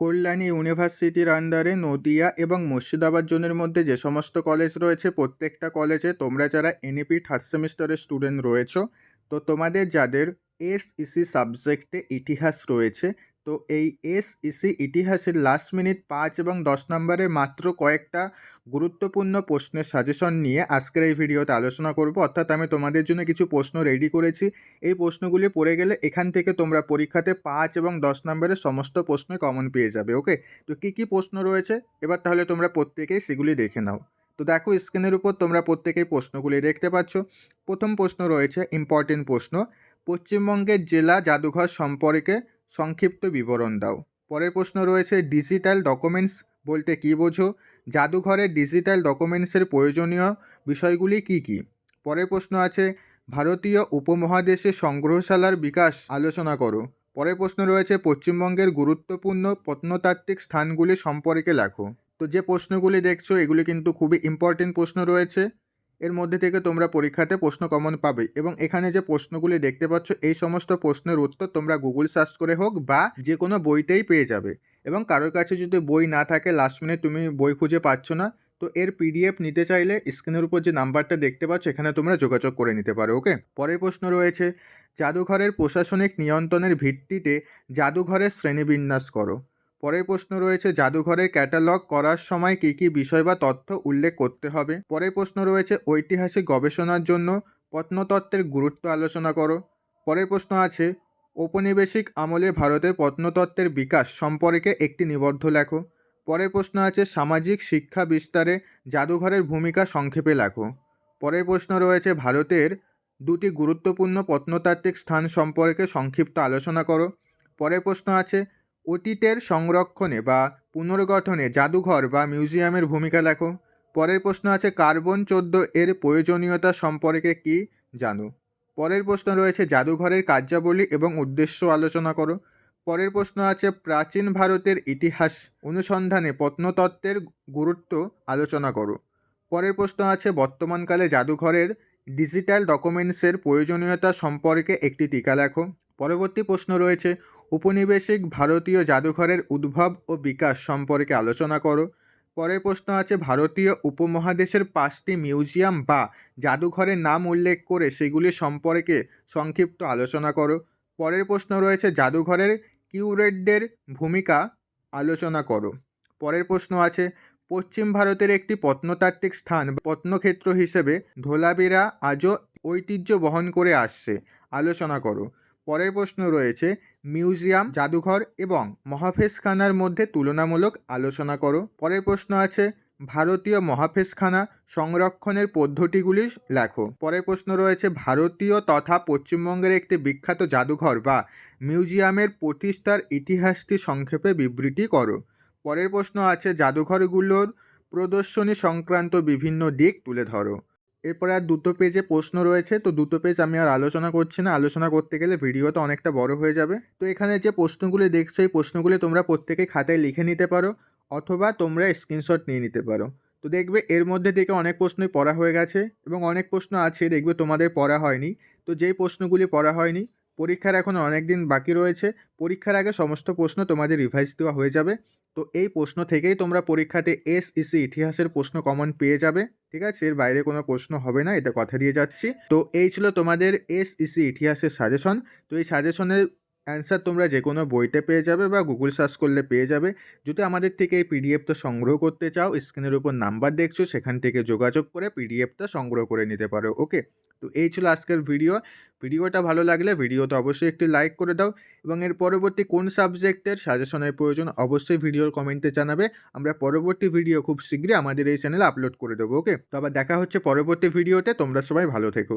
কল্যাণী ইউনিভার্সিটির আন্ডারে নদিয়া এবং মুর্শিদাবাদ জোনের মধ্যে যে সমস্ত কলেজ রয়েছে, প্রত্যেকটা কলেজে তোমরা যারা এনইপি থার্ড সেমিস্টারের স্টুডেন্ট রয়েছো, তো তোমাদের যাদের এস ইসি সাবজেক্টে ইতিহাস রয়েছে তো এই এস ইসি ইতিহাসের লাস্ট মিনিট পাঁচ এবং দশ নম্বরের মাত্র কয়েকটা গুরুত্বপূর্ণ প্রশ্নের সাজেশন নিয়ে আজকের এই ভিডিওতে আলোচনা করব। অর্থাৎ আমি তোমাদের জন্য কিছু প্রশ্ন রেডি করেছি। এই প্রশ্নগুলি পড়ে গেলে এখান থেকে তোমরা পরীক্ষাতে পাঁচ এবং দশ নম্বরের সমস্ত প্রশ্ন কমন পেয়ে যাবে ওকে তো কী কী প্রশ্ন রয়েছে? এবার তাহলে তোমরা প্রত্যেকেই সেগুলি দেখে নাও। তো দেখো স্ক্রিনের উপর তোমরা প্রত্যেকেই প্রশ্নগুলি দেখতে পাচ্ছ। প্রথম প্রশ্ন রয়েছে ইম্পর্টেন্ট প্রশ্ন। পশ্চিমবঙ্গের জেলা জাদুঘর সম্পর্কে সংক্ষিপ্ত বিবরণ দাও। পরের প্রশ্ন রয়েছে ডিজিটাল ডকুমেন্টস বলতে কী বোঝো? জাদুঘরের ডিজিটাল ডকুমেন্টসের প্রয়োজনীয় বিষয়গুলি কি কি? পরের প্রশ্ন আছে, ভারতীয় উপমহাদেশে সংগ্রহশালার বিকাশ আলোচনা করো। পরের প্রশ্ন রয়েছে, পশ্চিমবঙ্গের গুরুত্বপূর্ণ প্রত্নতাত্ত্বিক স্থানগুলি সম্পর্কে লেখো। তো যে প্রশ্নগুলি দেখছ, এগুলি কিন্তু খুবই ইম্পর্টেন্ট প্রশ্ন রয়েছে। এর মধ্যে থেকে তোমরা পরীক্ষাতে প্রশ্ন কমন পাবে এবং এখানে যে প্রশ্নগুলি দেখতে পাচ্ছ, এই সমস্ত প্রশ্নের উত্তর তোমরা গুগল সার্চ করে হোক বা যে কোনো বইতেই পেয়ে যাবে এবং কারোর কাছে যদি বই না থাকে লাস্ট মিনিট তুমি বই খুঁজে পাচ্ছ না, তো এর পিডিএফ নিতে চাইলে স্ক্রিনের উপর যে নাম্বারটা দেখতে পাচ্ছ, এখানে তোমরা যোগাযোগ করে নিতে পারো ওকে পরের প্রশ্ন রয়েছে, জাদুঘরের প্রশাসনিক নিয়ন্ত্রণের ভিত্তিতে জাদুঘরের শ্রেণীবিন্যাস করো। পরের প্রশ্ন রয়েছে জাদুঘরের ক্যাটালগ করার সময় কী কী বিষয় বা তথ্য উল্লেখ করতে হবে? পরের প্রশ্ন রয়েছে, ঐতিহাসিক গবেষণার জন্য প্রত্নতত্ত্বের গুরুত্ব আলোচনা করো। পরের প্রশ্ন আছে, ঔপনিবেশিক আমলে ভারতের প্রত্নতত্ত্বের বিকাশ সম্পর্কে একটি নিবদ্ধ লেখো। পরের প্রশ্ন আছে, সামাজিক শিক্ষা বিস্তারে জাদুঘরের ভূমিকা সংক্ষেপে লেখো। পরের প্রশ্ন রয়েছে, ভারতের দুটি গুরুত্বপূর্ণ প্রত্নতাত্ত্বিক স্থান সম্পর্কে সংক্ষিপ্ত আলোচনা করো। পরের প্রশ্ন আছে অতীতের সংরক্ষণে বা পুনর্গঠনে জাদুঘর বা মিউজিয়ামের ভূমিকা লেখো। পরের প্রশ্ন আছে, কার্বন চোদ্দ এর প্রয়োজনীয়তা সম্পর্কে কি জানো? পরের প্রশ্ন রয়েছে, জাদুঘরের কার্যাবলী এবং উদ্দেশ্য আলোচনা করো। পরের প্রশ্ন আছে, প্রাচীন ভারতের ইতিহাস অনুসন্ধানে প্রত্নতত্ত্বের গুরুত্ব আলোচনা করো। পরের প্রশ্ন আছে, বর্তমানকালে জাদুঘরের ডিজিটাল ডকুমেন্টসের প্রয়োজনীয়তা সম্পর্কে একটি টিকা লেখো। পরবর্তী প্রশ্ন রয়েছে উপনিবেশিক ভারতীয় জাদুঘরের উদ্ভব ও বিকাশ সম্পর্কে আলোচনা করো। পরের প্রশ্ন আছে, ভারতীয় উপমহাদেশের পাঁচটি মিউজিয়াম বা জাদুঘরের নাম উল্লেখ করে সেগুলি সম্পর্কে সংক্ষিপ্ত আলোচনা করো। পরের প্রশ্ন রয়েছে, জাদুঘরের কিউরেটদের ভূমিকা আলোচনা করো। পরের প্রশ্ন আছে, পশ্চিম ভারতের একটি প্রত্নতাত্ত্বিক স্থান প্রত্নক্ষেত্র হিসেবে ধোলাবিরা আজও ঐতিহ্য বহন করে আসছে। আলোচনা করো। পরের প্রশ্ন রয়েছে মিউজিয়াম, জাদুঘর এবং মহাফেজখানার মধ্যে তুলনামূলক আলোচনা করো। পরের প্রশ্ন আছে, ভারতীয় মহাফেজখানা সংরক্ষণের পদ্ধতিগুলি লেখো। পরের প্রশ্ন রয়েছে, ভারতীয় তথা পশ্চিমবঙ্গের একটি বিখ্যাত জাদুঘর বা মিউজিয়ামের প্রতিষ্ঠার ইতিহাসটি সংক্ষেপে বিবৃতি করো। পরের প্রশ্ন আছে, জাদুঘরগুলোর প্রদর্শনী সংক্রান্ত বিভিন্ন দিক তুলে ধরো। এরপরে আর দুটো পেজে প্রশ্ন রয়েছে, তো দুটো পেজ আমি আর আলোচনা করছি না। আলোচনা করতে গেলে ভিডিওটা অনেকটা বড় হয়ে যাবে। তো এখানে যে প্রশ্নগুলি দেখছ, এই প্রশ্নগুলি তোমরা প্রত্যেকে খাতায় লিখে নিতে পারো অথবা তোমরা স্ক্রিনশট নিয়ে নিতে পারো। তো দেখবে এর মধ্যে থেকে অনেক প্রশ্নই পড়া হয়ে গেছে এবং অনেক প্রশ্ন আছে, দেখবে তোমাদের পড়া হয়নি। তো যেই প্রশ্নগুলি পড়া হয়নি, পরীক্ষার এখন অনেক দিন বাকি রয়েছে। পরীক্ষার আগে সমস্ত প্রশ্ন তোমাদের রিভাইজ দেওয়া হয়ে যাবে। তো এই প্রশ্ন থেকেই তোমরা পরীক্ষাতে এস ইসি ইতিহাসের প্রশ্ন কমন পেয়ে যাবে, ঠিক আছে? এর বাইরে কোনো প্রশ্ন হবে না, এটা কথা দিয়ে যাচ্ছি। তো এই ছিল তোমাদের এস ইসি ইতিহাসের সাজেশন তো এই সাজেশনের অ্যান্সার তোমরা যে কোনো বইতে পেয়ে যাবে বা গুগল সার্চ করলে পেয়ে যাবে। যদি আমাদের থেকে এই পিডিএফটা সংগ্রহ করতে চাও স্ক্রিনের উপর নাম্বার দেখছ, সেখান থেকে যোগাযোগ করে পিডিএফটা সংগ্রহ করে নিতে পারো ওকে তো এই ছিল আজকের ভিডিও। ভিডিওটা ভালো লাগলে ভিডিওতে অবশ্যই একটি লাইক করে দাও এবং এর পরবর্তী কোন সাবজেক্টের সাজেশনের প্রয়োজন অবশ্যই ভিডিওর কমেন্টে জানাবে। আমরা পরবর্তী ভিডিও খুব শীঘ্রই আমাদের এই চ্যানেলে আপলোড করে দেবো ওকে তো আবার দেখা হচ্ছে পরবর্তী ভিডিওতে তোমরা সবাই ভালো থেকো।